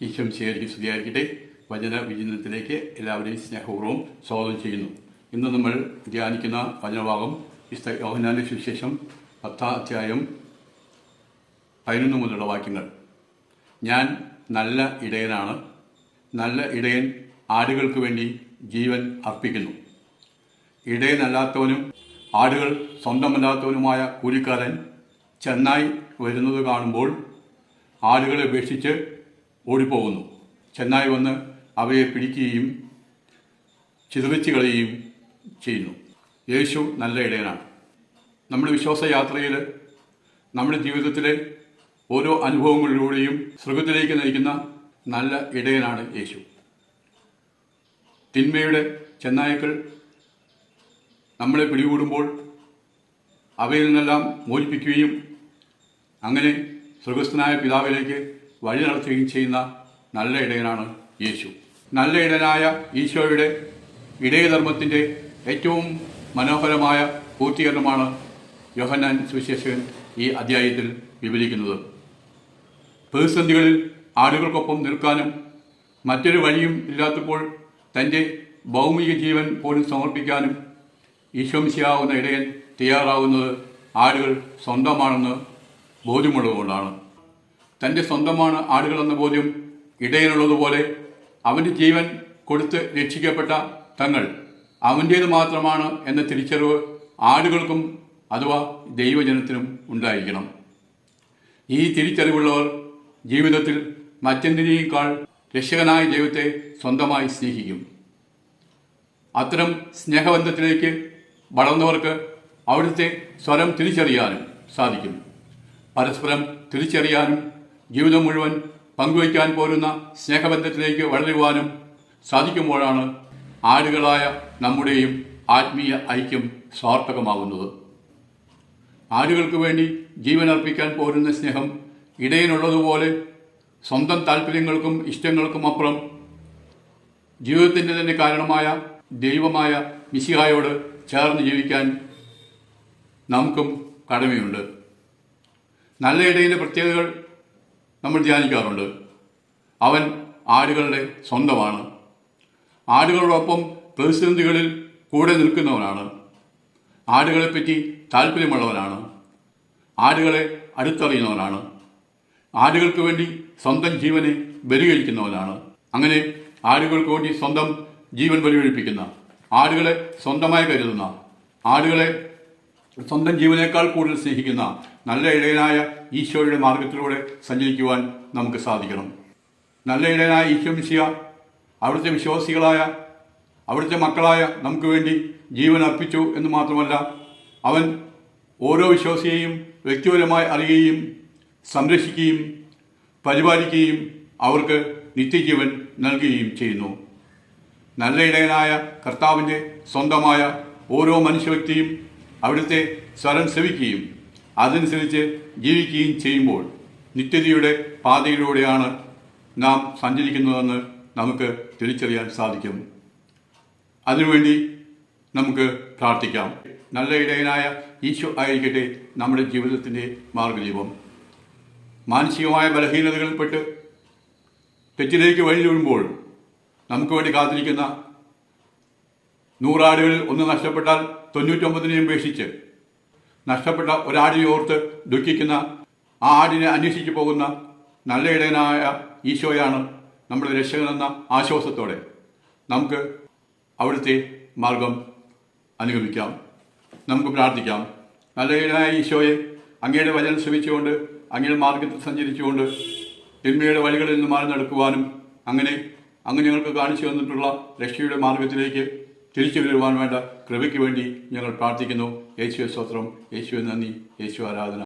ഈശ്വം സ്വീകരിക്കും സ്തുതിയായിരിക്കട്ടെ. വചന വിചിന്തനത്തിലേക്ക് എല്ലാവരെയും സ്നേഹപൂർവം സ്വാഗതം ചെയ്യുന്നു. ഇന്ന് നമ്മൾ ധ്യാനിക്കുന്ന വചനഭാഗം വിശുദ്ധ യോഹനാന്റെ സുവിശേഷം പത്താം അധ്യായം പതിനൊന്ന് മുതലുള്ള വാക്യങ്ങൾ. ഞാൻ നല്ല ഇടയനാണ്. നല്ല ഇടയൻ ആടുകൾക്ക് വേണ്ടി ജീവൻ അർപ്പിക്കുന്നു. ഇടയനല്ലാത്തവനും ആടുകൾ സ്വന്തമല്ലാത്തവനുമായ കൂലിക്കാരൻ ചെന്നായി വരുന്നത് കാണുമ്പോൾ ആടുകളെ ഉപേക്ഷിച്ച് ഓടിപ്പോകുന്നു. ചെന്നായി വന്ന് അവയെ പിടിക്കുകയും ചിതറിച്ച് കളയുകയും ചെയ്യുന്നു. യേശു നല്ല ഇടയനാണ്. നമ്മുടെ വിശ്വാസ യാത്രയിൽ നമ്മുടെ ജീവിതത്തിലെ ഓരോ അനുഭവങ്ങളിലൂടെയും സ്വർഗത്തിലേക്ക് നയിക്കുന്ന നല്ല ഇടയനാണ് യേശു. തിന്മയുടെ ചെന്നായ്ക്കൾ നമ്മളെ പിടികൂടുമ്പോൾ അവയിൽ നിന്നെല്ലാം മോചിപ്പിക്കുകയും അങ്ങനെ സ്വർഗസ്ഥനായ പിതാവിലേക്ക് വഴി നടത്തുകയും ചെയ്യുന്ന നല്ല ഇടയനാണ് യേശു. നല്ല ഇടനായ ഈശോയുടെ ഇടയധർമ്മത്തിന്റെ ഏറ്റവും മനോഹരമായ പൂർത്തീകരണമാണ് യോഹന്നാൻ സുവിശേഷകൻ ഈ അധ്യായത്തിൽ വിവരിക്കുന്നത്. പ്രതിസന്ധികളിൽ ആടുകൾക്കൊപ്പം നിൽക്കാനും മറ്റൊരു വഴിയും ഇല്ലാത്തപ്പോൾ തന്റെ ഭൗമിക ജീവൻ പോലും സമർപ്പിക്കാനും ഈശോംശയാവുന്ന ഇടയൻ തയ്യാറാവുന്നത് ആടുകൾ സ്വന്തമാണെന്ന് ബോധ്യമുള്ളതുകൊണ്ടാണ്. തന്റെ സ്വന്തമാണ് ആടുകളെന്ന ബോധ്യം ഇടയനുള്ളതുപോലെ അവന്റെ ജീവൻ കൊടുത്ത് രക്ഷിക്കപ്പെട്ട തങ്ങൾ അവന്റേത് മാത്രമാണ് എന്ന തിരിച്ചറിവ് ആടുകൾക്കും അഥവാ ദൈവജനത്തിനും ഉണ്ടായിരിക്കണം. ഈ തിരിച്ചറിവുള്ളവർ ജീവിതത്തിൽ മറ്റെന്തിനേക്കാൾ രക്ഷകനായ ദൈവത്തെ സ്വന്തമായി സ്നേഹിക്കും. അത്തരം സ്നേഹബന്ധത്തിലേക്ക് വളർന്നവർക്ക് അവിടുത്തെ സ്വരം തിരിച്ചറിയാനും സാധിക്കും. പരസ്പരം തിരിച്ചറിയാനും ജീവിതം മുഴുവൻ പങ്കുവയ്ക്കാൻ പോരുന്ന സ്നേഹബന്ധത്തിലേക്ക് വളരുവാനും സാധിക്കുമ്പോഴാണ് ആടുകളായ നമ്മുടെയും ആത്മീയ ഐക്യം സാർത്ഥകമാകുന്നത് ആടുകൾക്ക് വേണ്ടി ജീവൻ അർപ്പിക്കാൻ പോരുന്ന സ്നേഹം ഇടയനുള്ളതുപോലെ സ്വന്തം താല്പര്യങ്ങൾക്കും ഇഷ്ടങ്ങൾക്കും അപ്പുറം ജീവിതത്തിന്റെ തന്നെ കാരണമായ ദൈവമായ മിശിഹായോട് ചേർന്ന് ജീവിക്കാൻ നമുക്കും കടമയുണ്ട്. നല്ല ഇടയിലെ പ്രത്യേകതകൾ നമ്മൾ ധ്യാനിക്കാറുണ്ട്. അവൻ ആടുകളുടെ സ്വന്തമാണ്. ആടുകളോടൊപ്പം പ്രതിസന്ധികളിൽ കൂടെ നിൽക്കുന്നവനാണ്. ആടുകളെപ്പറ്റി താല്പര്യമുള്ളവനാണ്. ആടുകളെ അടുത്തറിയുന്നവനാണ്. ആടുകൾക്ക് വേണ്ടി സ്വന്തം ജീവനെ ബലികഴിക്കുന്നവനാണ്. അങ്ങനെ ആടുകൾക്ക് വേണ്ടി സ്വന്തം ജീവൻ ബലികഴിപ്പിക്കുന്ന ആടുകളെ സ്വന്തമായി കരുതുന്ന ആടുകളെ സ്വന്തം ജീവനേക്കാൾ കൂടുതൽ സ്നേഹിക്കുന്ന നല്ല ഇടയനായ ഈശോയുടെ മാർഗത്തിലൂടെ സഞ്ചരിക്കുവാൻ നമുക്ക് സാധിക്കണം. നല്ല ഇടയനായ ഈശോ മിശിയ അവിടുത്തെ വിശ്വാസികളായ അവിടുത്തെ മക്കളായ നമുക്ക് വേണ്ടി ജീവൻ അർപ്പിച്ചു എന്ന് മാത്രമല്ല അവൻ ഓരോ വിശ്വാസിയെയും വ്യക്തിപരമായി അറിയുകയും സംരക്ഷിക്കുകയും പരിപാലിക്കുകയും അവർക്ക് നിത്യജീവൻ നൽകുകയും ചെയ്യുന്നു. നല്ല ഇടയനായ കർത്താവിന്റെ സ്വന്തമായ ഓരോ മനുഷ്യ വ്യക്തിയും അവിടുത്തെ സ്വരം ശ്രവിക്കുകയും അതനുസരിച്ച് ജീവിക്കുകയും ചെയ്യുമ്പോൾ നിത്യതയുടെ പാതയിലൂടെയാണ് നാം സഞ്ചരിക്കുന്നതെന്ന് നമുക്ക് തിരിച്ചറിയാൻ സാധിക്കും. അതിനുവേണ്ടി നമുക്ക് പ്രാർത്ഥിക്കാം. നല്ല ഇടയനായ ഈശോ ആയിരിക്കട്ടെ നമ്മുടെ ജീവിതത്തിന്റെ മാർഗദീപം മാനസികമായ ബലഹീനതകളിൽപ്പെട്ട് തെറ്റിലേക്ക് വഴി നമുക്ക് വേണ്ടി കാത്തിരിക്കുന്ന നൂറാടുകളിൽ ഒന്ന് നഷ്ടപ്പെട്ടാൽ തൊണ്ണൂറ്റൊമ്പതിനെയും ഉപേക്ഷിച്ച് നഷ്ടപ്പെട്ട ഒരാടിനെ ഓർത്ത് ദുഃഖിക്കുന്ന ആ ആടിനെ അന്വേഷിച്ചു പോകുന്ന നല്ല ഇടയനായ ഈശോയാണ് നമ്മുടെ രക്ഷകനെന്ന ആശ്വാസത്തോടെ നമുക്ക് അവിടുത്തെ മാർഗം അനുഗമിക്കാം. നമുക്ക് പ്രാർത്ഥിക്കാം. നല്ല ഇടയനായ ഈശോയെ അങ്ങയുടെ വചനം ശ്രമിച്ചുകൊണ്ട് അങ്ങയുടെ മാർഗത്തിൽ സഞ്ചരിച്ചുകൊണ്ട് തിന്മയുടെ വഴികളിൽ നിന്ന് മാറി നടക്കുവാനും അങ്ങനെ അങ്ങ് ഞങ്ങൾക്ക് കാണിച്ചു തന്നിട്ടുള്ള രക്ഷയുടെ മാർഗത്തിലേക്ക് തിരിച്ചു വരുവാൻ വേണ്ട കൃപയ്ക്ക് വേണ്ടി ഞങ്ങൾ പ്രാർത്ഥിക്കുന്നു. യേശുവെ സ്തോത്രം. യേശുവെ നന്ദി. യേശു ആരാധന.